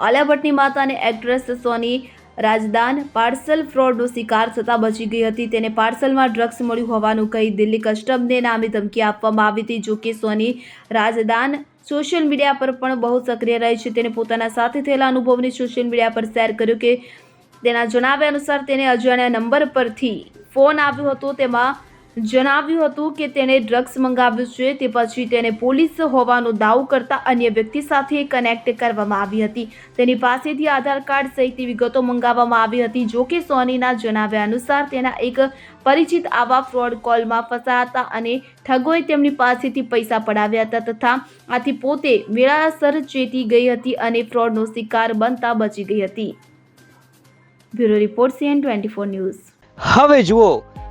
આલિયા ભટ્ટની માતા અને એક્ટ્રેસ સોની રાજદાન પાર્સલ ફ્રોડનો શિકાર થતાં બચી ગઈ હતી. તેને પાર્સલમાં ડ્રગ્સ મળ્યું હોવાનું કહી દિલ્હી કસ્ટમને નામે ધમકી આપવામાં આવી હતી. જોકે સોની રાજદાન સોશિયલ મીડિયા પર પણ બહુ સક્રિય રહે છે. તેને પોતાના સાથે થયેલા અનુભવને સોશિયલ મીડિયા પર શેર કર્યો કે તેના જણાવ્યા અનુસાર તેને અજાણ્યા નંબર પરથી ફોન આવ્યો હતો. તેમાં જણાવ્યું હતું કે તેણે ડ્રગ્સ મંગાવ્યું છે, તે પછી તેને પોલીસ હોવાનો દાવો કરતા અન્ય વ્યક્તિ સાથે કનેક્ટ કરવામાં આવી હતી. તેની પાસેથી આધાર કાર્ડ સહિતની વિગતો મંગાવવામાં આવી હતી. જો કે સોનીના જણાવ્યા અનુસાર તેના એક પરિચિત આવા ફ્રોડ કોલમાં ફસાયા અને ઠગોએ તેમની પાસેથી પૈસા પડાવ્યા હતા તથા આથી પોતે વેળાસર ચેતી ગઈ હતી અને ફ્રોડનો શિકાર બનતા બચી ગઈ હતી. Bureau report CN twenty four news. હવે જુઓ